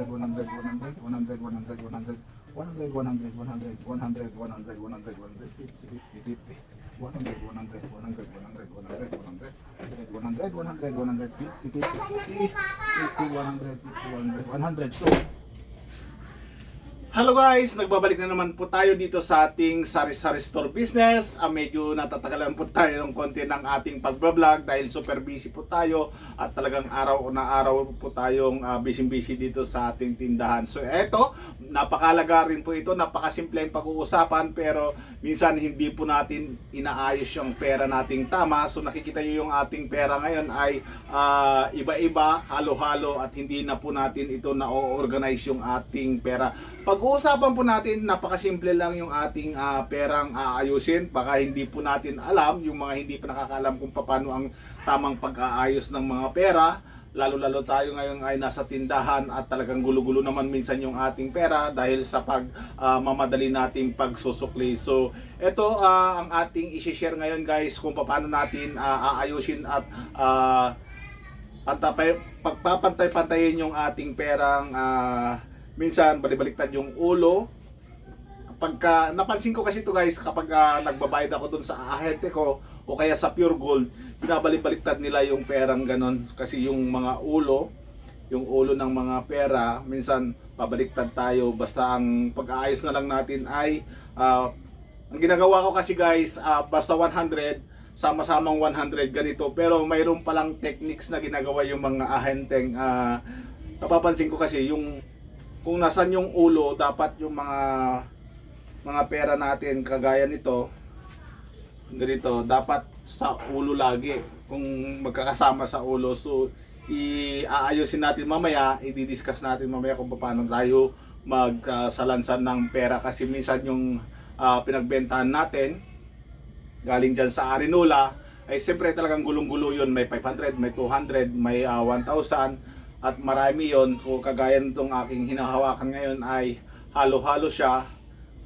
100, 100, 100, 100, 100, 100, 100, 100, 100, 100, 100, 100, 100, 50, 50, 50, 100, 100, 100, 100, 100, 100, 100, 100, 100, 50, 50, 50, 50, 100, 50, 100, 100. So, Hello guys! Nagbabalik na naman po tayo dito sa ating sari-sari store business. Ah, medyo natatagalan po tayo ng konti ng ating pagbablog dahil super busy po tayo at talagang araw na araw po tayong uh, busy-busy dito sa ating tindahan. So eto, napakalaga rin po ito, napakasimple ang pag-uusapan pero minsan hindi po natin inaayos yung pera nating tama. So nakikita nyo yung ating pera ngayon ay ah, iba-iba, halo-halo at hindi na po natin ito na-organize yung ating pera. Pag-uusapan po natin, napakasimple lang yung ating ah, perang aayusin. Baka hindi po natin alam, yung mga hindi pa nakakaalam kung paano ang tamang pag-aayos ng mga pera. Lalo-lalo tayo ngayon ay nasa tindahan at talagang gulo-gulo naman minsan yung ating pera dahil sa pag ah, mamadali nating pagsusukli. So, ito ah, ang ating i-share ngayon guys kung paano natin ah, aayusin at ah, pantapay, pagpapantay-pantayin yung ating perang ah, minsan balibaliktad yung ulo kapag ka, napansin ko kasi to guys kapag ah, nagbabayad ako dun sa ahente ko o kaya sa pure gold binabalibaliktad nila yung perang ganon. Kasi yung mga ulo yung ulo ng mga pera minsan pabaliktad tayo. Basta ang pag-aayos na lang natin ay ah, ang ginagawa ko kasi guys ah, basta 100 sama-samang 100 ganito. Pero mayroon palang techniques na ginagawa yung mga ahenteng ah, napapansin ko kasi yung kung nasan yung ulo, dapat yung mga mga pera natin kagaya nito ganito, dapat sa ulo lagi. Kung magkakasama sa ulo so iaayusin natin mamaya i-discuss natin mamaya kung paano tayo magsalansan ng pera. Kasi minsan yung ah, pinagbentahan natin galing dyan sa Arinola ay siyempre talagang gulong-gulo yun. May 500, may 200, may ah, 1,000 at marami yon so kagaya nitong aking hinahawakan ngayon ay halo-halo siya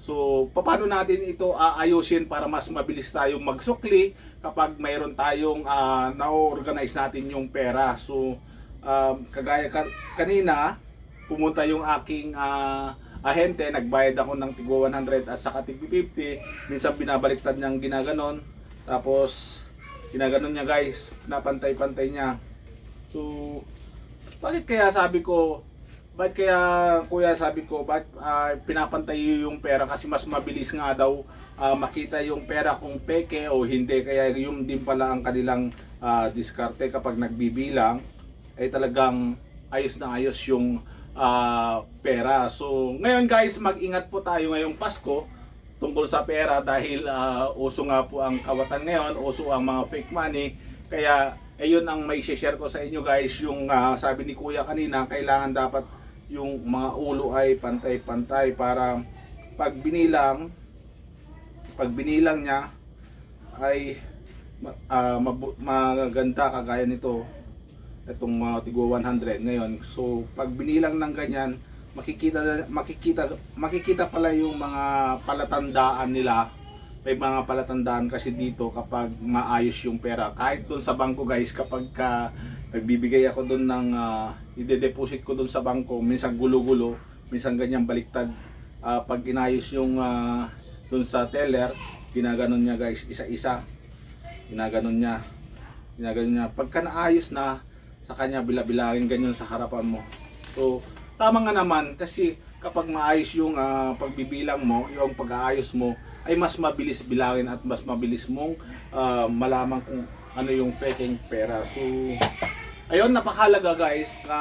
so paano natin ito aayusin para mas mabilis tayong magsukli kapag mayroon tayong ah, na-organize natin yung pera? So um, kagaya ka- kanina pumunta yung aking ah, ahente nagbayad ako ng tigwa 100 at saka tig 50 minsan binabaliktad niyang ginaganon. Tapos ginaganon niya guys. Napantay-pantay niya. So bakit kaya sabi ko, bakit kaya kuya sabi ko, bakit ah, pinapantay yung pera kasi mas mabilis nga daw ah, makita yung pera kung peke o hindi. Kaya yung din pala ang kanilang ah, diskarte kapag nagbibilang ay talagang ayos na ayos yung ah, pera. So ngayon guys, mag-ingat po tayo ngayong Pasko tungkol sa pera dahil ah, uso nga po ang kawatan ngayon, uso ang mga fake money. Kaya ayun ang may share ko sa inyo guys, yung ah, sabi ni Kuya kanina, kailangan dapat yung mga ulo ay pantay-pantay para pag binilang pag binilang niya ay mabu- maganda kagaya nito itong mga tigwa 100 ngayon. So pag binilang ng ganyan makikita makikita makikita pala yung mga palatandaan nila. May mga palatandaan kasi dito kapag maayos yung pera. Kahit doon sa bangko guys kapag ka nagbibigay ako doon ng uh, ide-deposit ko doon sa bangko. Minsan gulo-gulo minsan ganyan baliktad. Ah, pag inayos yung ah, doon sa teller ginaganon niya guys isa-isa. Ginaganon niya. Ginaganon niya. Pagka naayos na sa kanya bilabilangin ganyan sa harapan mo. So tama nga naman kasi kapag maayos yung ah, pagbibilang mo yung pag-aayos mo ay mas mabilis bilangin at mas mabilis mong ah, malaman kung ano yung peking pera. So ayun napakalaga guys na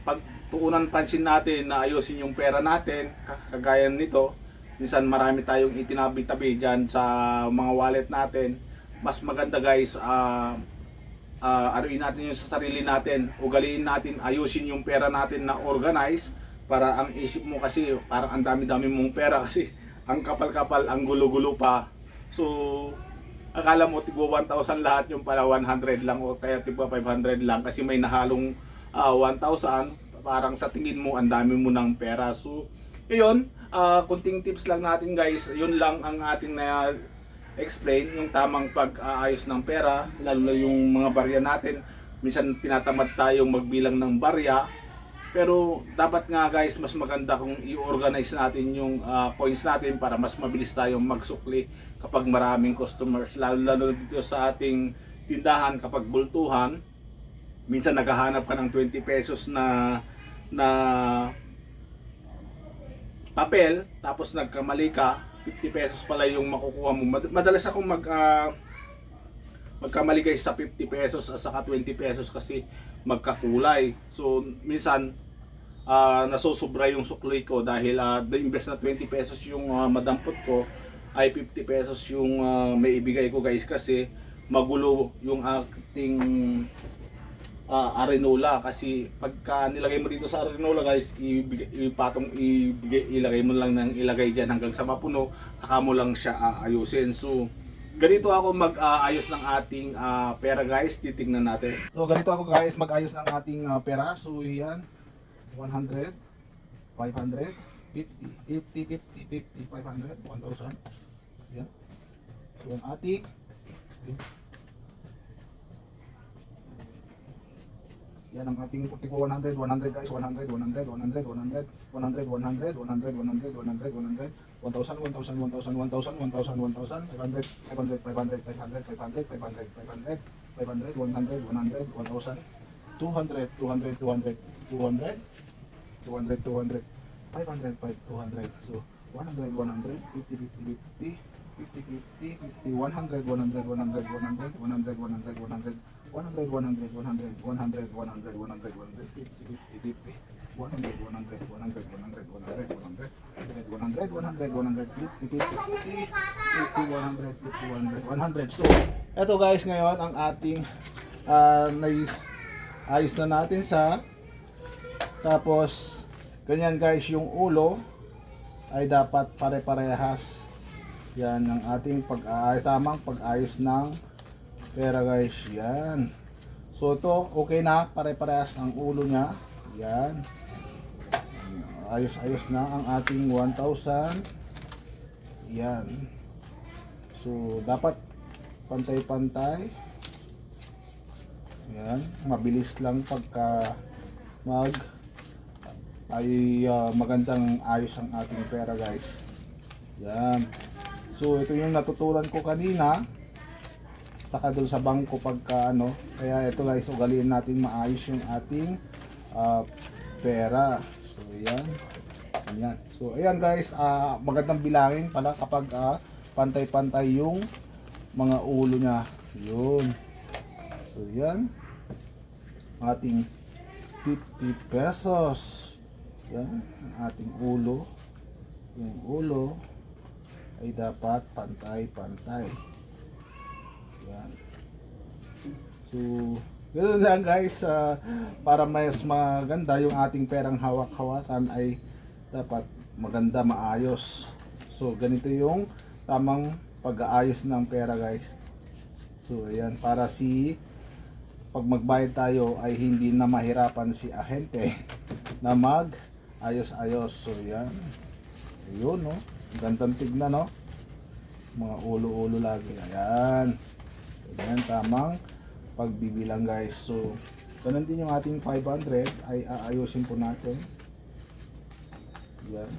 pagtuunan pansin natin na ayusin yung pera natin kagaya nito. Minsan marami tayong itinabi-tabi dyan sa mga wallet natin. Mas maganda guys ah uh, aruin natin yung sa sarili natin. Ugaliin natin ayusin yung pera natin na organize para ang isip mo kasi parang ang dami-dami mong pera kasi ang kapal-kapal ang gulo-gulo pa. So akala mo tigwa 1,000 lahat yung pala 100 lang o kaya tigwa 500 lang kasi may nahalong ah, uh, 1,000 parang sa tingin mo ang dami mo ng pera. So yun uh, kunting tips lang natin guys. Yun lang ang ating na explain yung tamang pag-aayos ng pera lalo na yung mga barya natin. Minsan tinatamad tayong magbilang ng barya. Pero dapat nga guys mas maganda kung i-organize natin yung ah, uh, coins natin para mas mabilis tayong magsukli kapag maraming customers, lalo-lalo dito sa ating tindahan kapag bultuhan, minsan naghahanap ka ng 20 pesos na na papel, tapos nagkamali ka, 50 pesos pala yung makukuha mo. Madalas akong mag uh, magkamali kayo sa 50 pesos at saka 20 pesos kasi magkakulay. So minsan ah, uh, nasosobra yung sukloy ko dahil ah, uh, imbes na 20 pesos yung uh, madampot ko, ay 50 pesos yung uh, may ibigay ko guys kasi magulo yung ating ah, uh, arenola kasi pagka nilagay mo dito sa arenola guys ipatong ibigay, ilagay mo lang ng ilagay dyan hanggang sa mapuno. Saka mo lang siya aayusin. So ganito ako mag-aayos uh, ng ating uh, pera guys. Titingnan natin. So ganito ako guys. Mag-ayos ng ating uh, pera so yan 100 500 50, 50, 50, 50, 500, 1,000. Yan. So, ang atik. Yan ang ating putiko 100, 100 guys, 100, 100, 100, 100, 100, 100, 100, 100, 100, 100, 1,000, 1,000, 1,000, 1,000, 1,000, 1,000, 500, 500, 500, 500, 500, 500, 500, 500, 100, 100, 1,000, 200, 200, 200, 200, 200, 200, 500, 5, 200. So, 100, 100, 50, 50, 50, 50, 50, 50, 100, 100, 100, 100, 100, 100, 100, 100, 100, 100, 100, 100, 100, 100, 100, 50, 50, 50, 100, 100, 100, 100, 100, 100, 100, 100, 100, 50, 50, 50, 50, 100, 50, 100, 100. So, eto guys ngayon ang ating uh, ayos na natin sa tapos ganyan guys yung ulo ay dapat pare-parehas. Yan ang ating pag-aayos tamang pag-ayos ng pera guys. Yan. So to okay na. Pare-parehas ang ulo niya. Yan. Ayos-ayos na ang ating 1,000 yan. So dapat pantay-pantay. Yan. Mabilis lang pagka mag ay ah, magandang ayos ang ating pera guys. Yan. So ito yung natutulan ko kanina. Saka doon sa bangko pagka ano kaya ito guys ugaliin natin maayos yung ating ah, pera. So yan. Yan. So ayan guys ah, magandang bilangin pala kapag ah, pantay-pantay yung mga ulo niya. Yun. So yan. Ating 50 pesos yan ang ating ulo. Yung ulo ay dapat pantay-pantay. Yan. So ganoon lang guys. Ah, para mas maganda yung ating perang hawak-hawakan ay dapat maganda maayos. So ganito yung tamang pag-aayos ng pera guys. So ayan para si pag magbayad tayo ay hindi na mahirapan si ahente na mag ayos-ayos. So yan. Ayun no. Gandang tignan no. Mga ulo-ulo lagi. Ayan. Ayan tamang pagbibilang guys. So ganun din yung ating 500 ay aayusin po natin. Yan.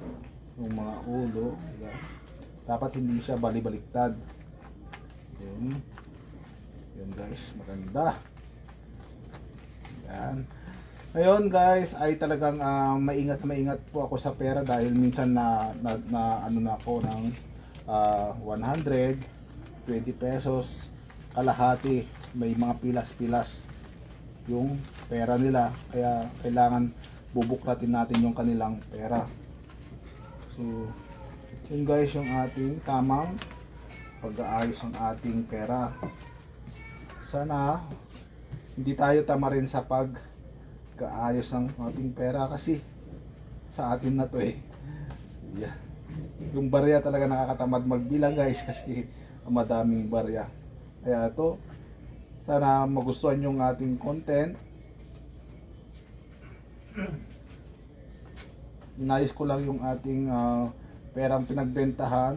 Yung mga ulo. Yan. Dapat hindi siya balibaliktad. Yan. Yan guys. Maganda. Yan. Ngayon guys ay talagang ah, maingat maingat po ako sa pera dahil minsan na, na, na ano na ako ng ah, 100, 20 pesos, kalahati, may mga pilas-pilas yung pera nila kaya kailangan bubuklatin natin yung kanilang pera. So, yun guys yung ating tamang pag-aayos ng ating pera. Sana hindi tayo tama rin sa pag kaayos ng ating pera kasi sa atin na to eh. Yeah. Yung barya talaga nakakatamad magbilang guys kasi madaming barya. Kaya to sana magustuhan yung ating content. Inayos ko lang yung ating ah, perang pinagbentahan.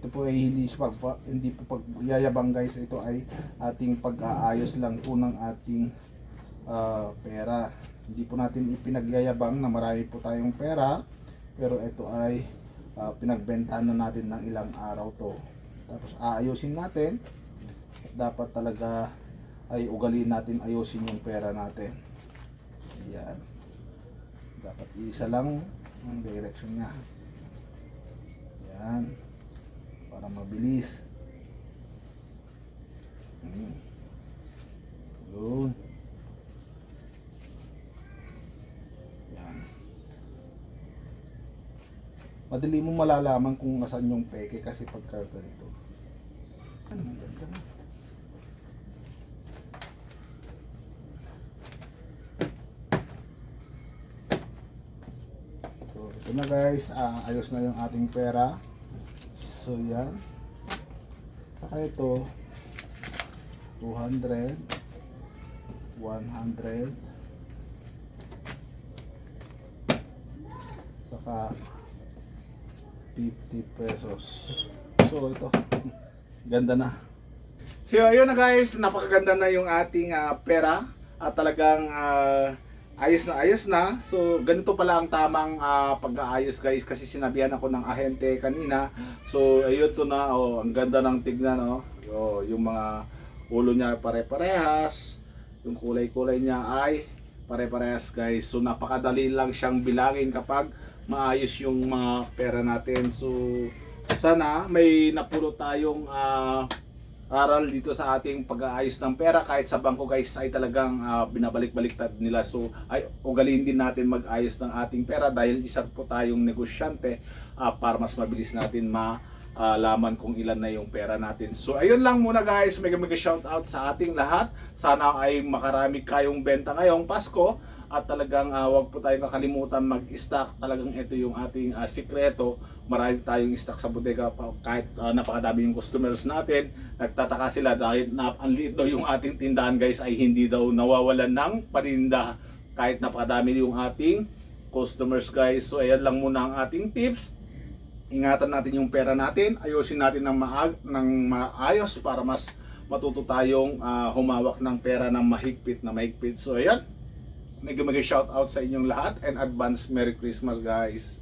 Ito po ay hindi pag hindi po pag yayabang guys, ito ay ating pag-aayos lang po ng ating ah, pera. Hindi po natin ipinagyayabang na marami po tayong pera, pero ito ay ah, pinagbentahan na natin ng ilang araw to. Tapos aayusin natin. Dapat talaga ay ugaliin natin ayusin yung pera natin. Yan. Dapat isa lang ang direction niya. Yan. Para mabilis. Hmm. Yun. Madali mo malalaman kung nasan yung peke kasi pagka ganito. Ano man? So, ito na guys, ah, ayos na yung ating pera. So, yan. Saka ito, 200, 100, saka 50 pesos. So, ito, ganda na. So ayun na guys, napakaganda na yung ating ah, pera at talagang ah, ayos na ayos na. So ganito pala ang tamang ah, pag-aayos guys kasi sinabihan ako ng ahente kanina. So ayun to na, oh, ang ganda ng tignan oh. Oh, yung mga ulo niya pare-parehas, yung kulay-kulay niya ay pare-parehas guys. So napakadali lang siyang bilangin kapag maayos yung mga pera natin. So sana may napulo tayong ah, aral dito sa ating pag-aayos ng pera. Kahit sa bangko guys ay talagang ah, binabalik-baliktad nila. So ay ugaliin din natin mag-ayos ng ating pera dahil isa po tayong negosyante ah, para mas mabilis natin malaman kung ilan na yung pera natin. So ayun lang muna guys. Mega mega shout out sa ating lahat. Sana ay makarami kayong benta ngayong Pasko at talagang ah, wag po tayong kakalimutan mag-stock. Talagang ito yung ating ah, sikreto. Marami tayong stock sa bodega kahit ah, napakadami yung customers natin. Nagtataka sila dahil na, ang liit daw yung ating tindahan guys ay hindi daw nawawalan ng paninda. Kahit napakadami yung ating customers guys. So ayan lang muna ang ating tips. Ingatan natin yung pera natin. Ayusin natin ng, maag, ng maayos para mas matuto tayong ah, humawak ng pera ng mahigpit na mahigpit. So ayan mega mega shout out sa inyong lahat. And advance Merry Christmas guys